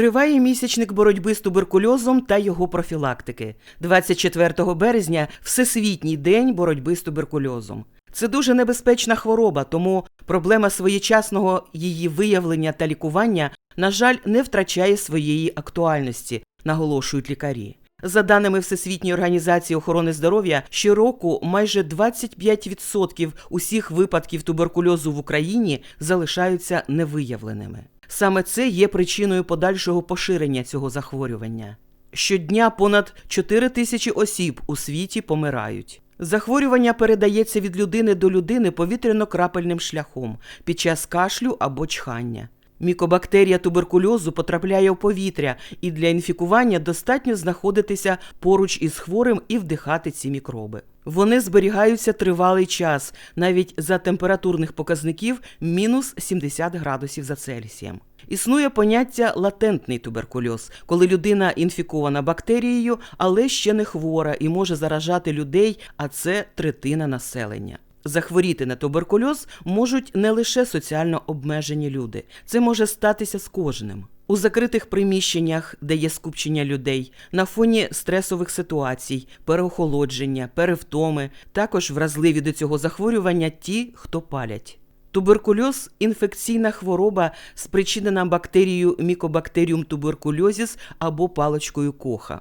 Триває місячник боротьби з туберкульозом та його профілактики. 24 березня Всесвітній день боротьби з туберкульозом. Це дуже небезпечна хвороба, тому проблема своєчасного її виявлення та лікування, на жаль, не втрачає своєї актуальності, наголошують лікарі. За даними Всесвітньої організації охорони здоров'я, щороку майже 25% усіх випадків туберкульозу в Україні залишаються невиявленими. Саме це є причиною подальшого поширення цього захворювання. Щодня понад 4 тисячі осіб у світі помирають. Захворювання передається від людини до людини повітряно-крапельним шляхом під час кашлю або чхання. Мікобактерія туберкульозу потрапляє у повітря, і для інфікування достатньо знаходитися поруч із хворим і вдихати ці мікроби. Вони зберігаються тривалий час, навіть за температурних показників мінус 70 градусів за Цельсієм. Існує поняття латентний туберкульоз, коли людина інфікована бактерією, але ще не хвора і може заражати людей, а це третина населення. Захворіти на туберкульоз можуть не лише соціально обмежені люди. Це може статися з кожним. У закритих приміщеннях, де є скупчення людей, на фоні стресових ситуацій, переохолодження, перевтоми, також вразливі до цього захворювання ті, хто палять. Туберкульоз інфекційна хвороба, спричинена бактерією Mycobacterium tuberculosis або паличкою коха.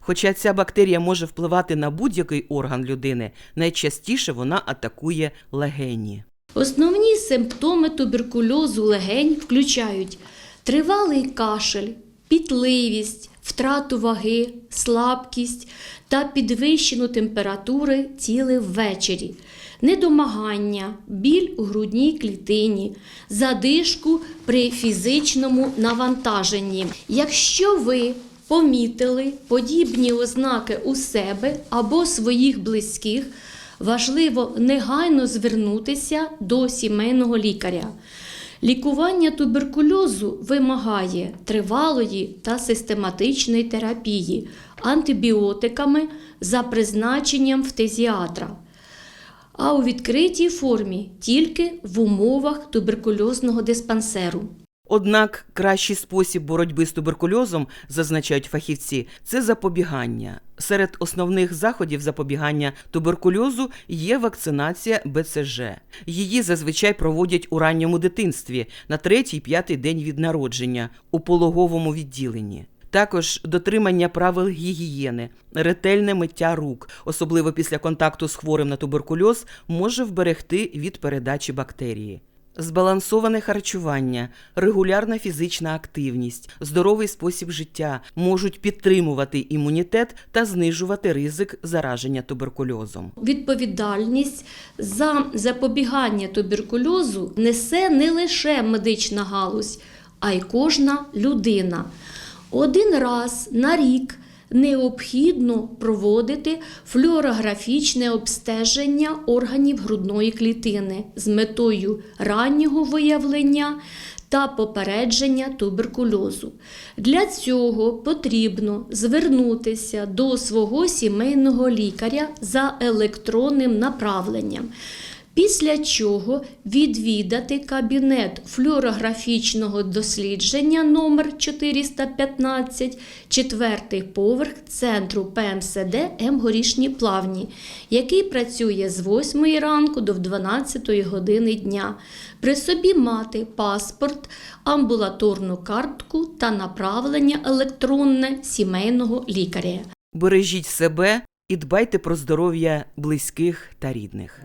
Хоча ця бактерія може впливати на будь-який орган людини, найчастіше вона атакує легені. Основні симптоми туберкульозу легень включають тривалий кашель, пітливість, втрату ваги, слабкість та підвищену температури тіли ввечері, недомагання, біль у грудній клітині, задишку при фізичному навантаженні. Якщо ви помітили подібні ознаки у себе або своїх близьких, важливо негайно звернутися до сімейного лікаря. Лікування туберкульозу вимагає тривалої та систематичної терапії антибіотиками за призначенням фтезіатра, а у відкритій формі тільки в умовах туберкульозного диспансеру. Однак кращий спосіб боротьби з туберкульозом, зазначають фахівці, це запобігання. Серед основних заходів запобігання туберкульозу є вакцинація БЦЖ. Її зазвичай проводять у ранньому дитинстві на третій-п'ятий день від народження у пологовому відділенні. Також дотримання правил гігієни, ретельне миття рук, особливо після контакту з хворим на туберкульоз, може вберегти від передачі бактерії. Збалансоване харчування, регулярна фізична активність, здоровий спосіб життя можуть підтримувати імунітет та знижувати ризик зараження туберкульозом. Відповідальність за запобігання туберкульозу несе не лише медична галузь, а й кожна людина. Один раз на рік необхідно проводити флюорографічне обстеження органів грудної клітини з метою раннього виявлення та попередження туберкульозу. Для цього потрібно звернутися до свого сімейного лікаря за електронним направленням. Після чого відвідати кабінет флюорографічного дослідження номер 415, четвертий поверх центру ПМСД М Плавні, який працює з 8 ранку до 12 години дня. При собі мати паспорт, амбулаторну картку та направлення електронне сімейного лікаря. Бережіть себе і дбайте про здоров'я близьких та рідних.